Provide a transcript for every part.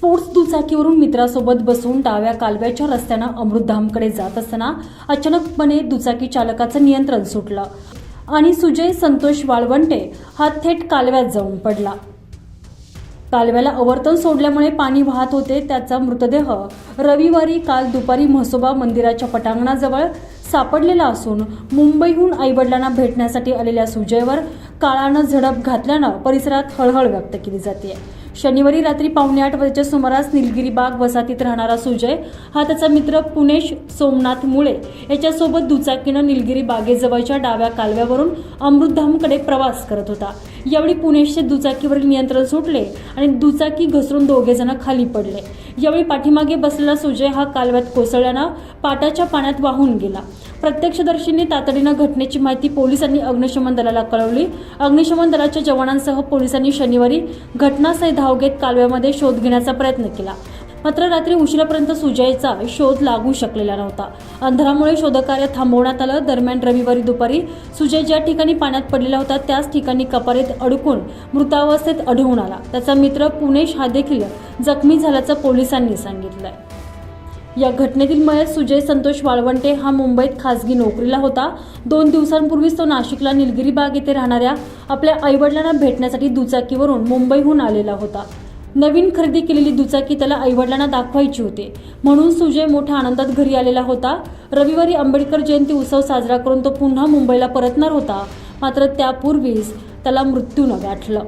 Sports दुचाकीवरून मित्रासोबत बसून डाव्या कालव्याच्या रस्त्यानं अमृतधामकडे जात असताना अचानकपणे दुचाकी चालकाचं नियंत्रण सुटलं आणि सुजय संतोष वाळवंटे हा थेट कालव्यात जाऊन पडला. कालव्याला अवर्तन सोडल्यामुळे पाणी वाहत होते त्याचा मृतदेह रविवारी काल दुपारी म्हसोबा मंदिराच्या पटांगणाजवळ सापडलेला असून मुंबईहून आईवडिलांना भेटण्यासाठी आलेल्या सुजयवर काळानं झडप घातल्यानं परिसरात हळहळ व्यक्त केली जाते शनिवारी रात्री पावणे आठ वाजेच्या सुमारास निलगिरी बाग वसाहतीत राहणारा सुजय हा त्याचा मित्र पुणेश सोमनाथ मुळे याच्यासोबत दुचाकीनं निलगिरी बागेजवळच्या डाव्या कालव्यावरून अमृतधामकडे प्रवास करत होता. यावेळी पुणेशचे दुचाकीवरील नियंत्रण सुटले आणि दुचाकी घसरून दोघे जण खाली पडले. यावेळी पाठीमागे बसलेला सुजय हा कालव्यात कोसळल्यानं पाटाच्या पाण्यात वाहून गेला. प्रत्यक्षदर्शींनी तातडीनं घटनेची माहिती पोलिसांनी अग्निशमन दलाला कळवली. अग्निशमन दलाच्या जवानांसह पोलिसांनी शनिवारी घटनास्थळी धाव घेत कालव्यामध्ये शोध घेण्याचा प्रयत्न केला. मात्र रात्री उशिरापर्यंत सुजयचा शोध लागू शकलेला नव्हता. अंधारामुळे शोधकार्य थांबवण्यात आलं. दरम्यान रविवारी दुपारी सुजय ज्या ठिकाणी पाण्यात पडलेला होता त्याच ठिकाणी कपारीत अडकून मृतावस्थेत आढळून आला. त्याचा मित्र पुणेश हा देखील जखमी झाल्याचं पोलिसांनी सांगितलंय. या घटनेतील मयत सुजय संतोष वाळवंटे हा मुंबईत खासगी नोकरीला होता. दोन दिवसांपूर्वीच तो नाशिकला निलगिरी बाग येथे राहणाऱ्या आपल्या आईवडिलांना भेटण्यासाठी दुचाकीवरून मुंबईहून आलेला होता. नवीन खरेदी केलेली दुचाकी त्याला आईवडिलांना दाखवायची होती. म्हणून सुजय मोठ्या आनंदात घरी आलेला होता. रविवारी आंबेडकर जयंती उत्सव साजरा करून तो पुन्हा मुंबईला परतणार होता. मात्र त्यापूर्वीच त्याला मृत्यूनं गाठलं.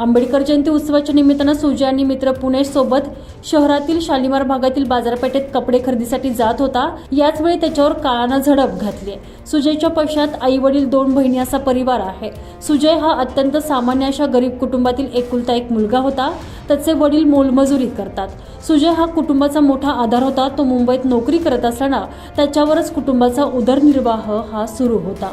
आंबेडकर जयंती उत्सवाच्या निमित्तानं सुजय आणि मित्र पुणेसोबत शहरातील शालिमार भागातील बाजारपेठेत कपडे खरेदीसाठी जात होता. याचवेळी त्याच्यावर काळानं झडप घातली सुजयच्या पश्चात आई वडील दोन बहिणी असा परिवार आहे. सुजय हा अत्यंत सामान्य अशा गरीब कुटुंबातील एकुलता एक मुलगा होता. त्याचे वडील मोलमजुरी करतात. सुजय हा कुटुंबाचा मोठा आधार होता. तो मुंबईत नोकरी करत असताना त्याच्यावरच कुटुंबाचा उदरनिर्वाह हा सुरू होता.